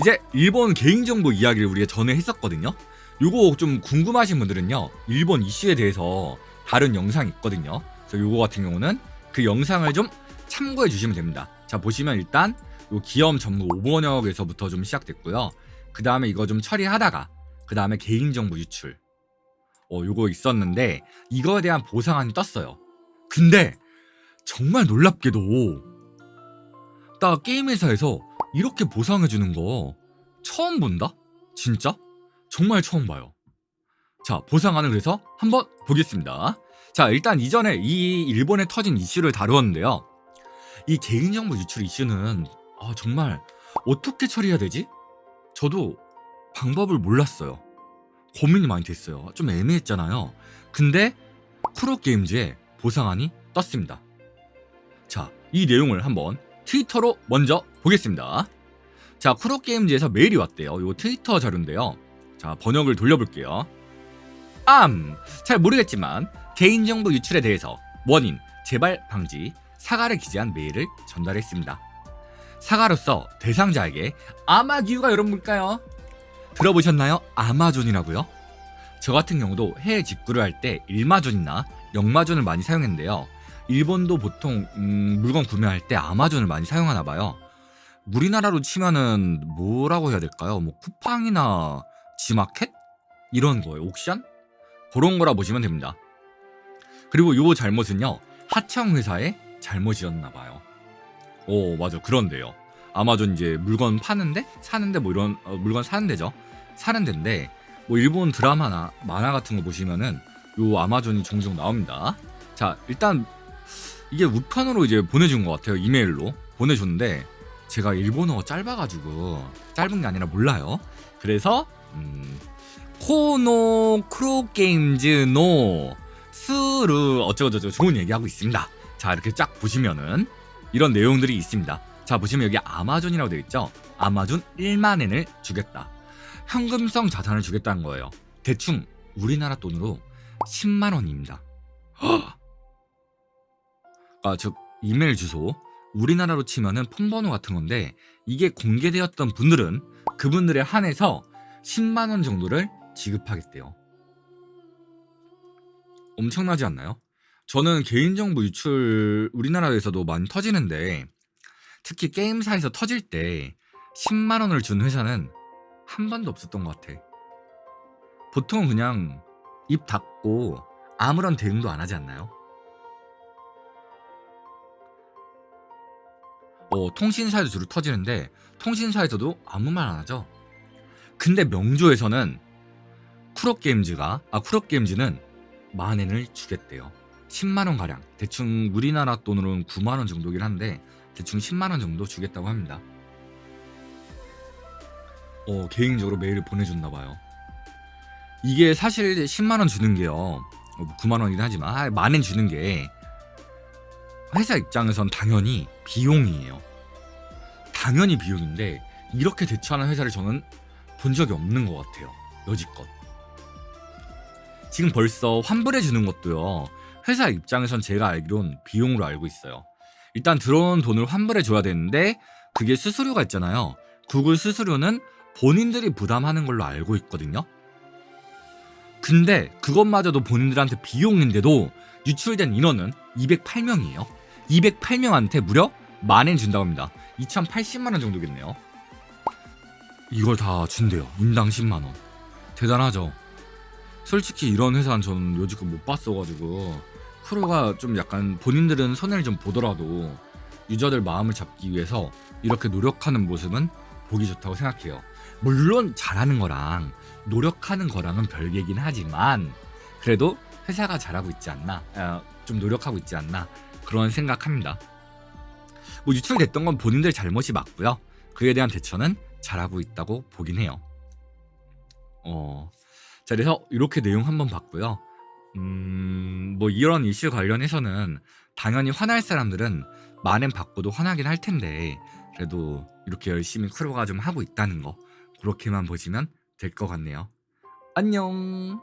이제 일본 개인정보 이야기를 우리가 전에 했었거든요. 요거 좀 궁금하신 분들은요. 일본 이슈에 대해서 다른 영상이 있거든요. 그래서 요거 같은 경우는 그 영상을 좀 참고해 주시면 됩니다. 자 보시면 일단 요 기염 전문 5번역에서부터 좀 시작됐고요. 그 다음에 이거 좀 처리하다가 그 다음에 개인정보 유출 어 요거 있었는데 이거에 대한 보상안이 떴어요. 근데 정말 놀랍게도 딱 게임 회사에서 이렇게 보상해 주는 거 처음 본다? 진짜? 정말 처음 봐요. 자, 보상안을 그래서 한번 보겠습니다. 자, 일단 이전에 이 일본에 터진 이슈를 다루었는데요. 이 개인정보 유출 이슈는 아, 정말 어떻게 처리해야 되지? 저도 방법을 몰랐어요. 고민이 많이 됐어요. 좀 애매했잖아요. 근데 프로게임즈에 보상안이 떴습니다. 자, 이 내용을 한번 트위터로 먼저 보겠습니다. 자, 프로게임즈에서 메일이 왔대요. 요 트위터 자료인데요. 자, 번역을 돌려볼게요. 암! 잘 모르겠지만 개인정보 유출에 대해서 원인, 재발 방지, 사과를 기재한 메일을 전달했습니다. 사과로서 대상자에게 아마기우가 여러분 뭘까요? 들어보셨나요? 아마존이라고요? 저 같은 경우도 해외 직구를 할 때 일마존이나 영마존을 많이 사용했는데요. 일본도 보통 음, 물건 구매할 때 아마존을 많이 사용하나 봐요. 우리나라로 치면은 뭐라고 해야 될까요? 뭐 쿠팡이나 지마켓 이런 거예요. 옥션 그런 거라 보시면 됩니다. 그리고 요 잘못은요 하청 회사의 잘못이었나 봐요. 오 맞아 그런데요. 아마존 이제 물건 파는데 사는데 뭐 이런 어, 물건 사는 데죠. 사는 데인데 뭐 일본 드라마나 만화 같은 거 보시면은 요 아마존이 종종 나옵니다. 자 일단 이게 우편으로 이제 보내준 것 같아요 이메일로 보내줬는데 제가 일본어가 짧아가지고 짧은 게 아니라 몰라요. 그래서 음, 코노 크로 게임즈노 스루 어쩌고저쩌고 좋은 얘기하고 있습니다. 자 이렇게 쫙 보시면은 이런 내용들이 있습니다. 자 보시면 여기 아마존이라고 되어 있죠. 아마존 1만 엔을 주겠다. 현금성 자산을 주겠다는 거예요. 대충 우리나라 돈으로 10만 원입니다. 아, 즉 이메일 주소 우리나라로 치면은 폰번호 같은 건데 이게 공개되었던 분들은 그분들에 한해서 10만 원 정도를 지급하겠대요. 엄청나지 않나요? 저는 개인정보 유출 우리나라에서도 많이 터지는데 특히 게임사에서 터질 때 10만 원을 준 회사는 한 번도 없었던 것 같아. 보통은 그냥 입 닫고 아무런 대응도 안 하지 않나요? 어, 통신사에도 주로 터지는데 통신사에서도 아무 말 안 하죠. 근데 명조에서는 쿨업게임즈가 아 쿨업게임즈는 만엔을 주겠대요. 10만 원 가량. 대충 우리나라 돈으로는 9만 원 정도긴 한데 대충 10만 원 정도 주겠다고 합니다. 어, 개인적으로 메일을 보내줬나 봐요. 이게 사실 10만 원 주는 게요. 어, 9만 원이긴 하지만 아, 만엔 주는 게 회사 입장에선 당연히 비용이에요. 당연히 비용인데 이렇게 대처하는 회사를 저는 본 적이 없는 것 같아요. 여지껏. 지금 벌써 환불해 주는 것도요. 회사 입장에선 제가 알기론 비용으로 알고 있어요. 일단 들어온 돈을 환불해 줘야 되는데 그게 수수료가 있잖아요. 구글 수수료는 본인들이 부담하는 걸로 알고 있거든요. 근데 그것마저도 본인들한테 비용인데도 유출된 인원은 208명이에요. 208명한테 무려 만엔 준다고 합니다. 2,080만 원 정도겠네요. 이걸 다 준대요. 인당 10만 원. 대단하죠. 솔직히 이런 회사는 저는 여지껏 못 봤어가지고 크루가 좀 약간 본인들은 손해를 좀 보더라도 유저들 마음을 잡기 위해서 이렇게 노력하는 모습은 보기 좋다고 생각해요. 물론 잘하는 거랑 노력하는 거랑은 별개긴 하지만 그래도 회사가 잘하고 있지 않나, 어, 좀 노력하고 있지 않나 그런 생각합니다. 뭐 유출됐던 건 본인들 잘못이 맞고요. 그에 대한 대처는 잘하고 있다고 보긴 해요. 어, 자 그래서 이렇게 내용 한번 봤고요. 음, 뭐 이런 이슈 관련해서는 당연히 화날 사람들은 만엔 받고도 화나긴 할 텐데 그래도 이렇게 열심히 크루가 좀 하고 있다는 거 그렇게만 보시면 될 것 같네요. 안녕.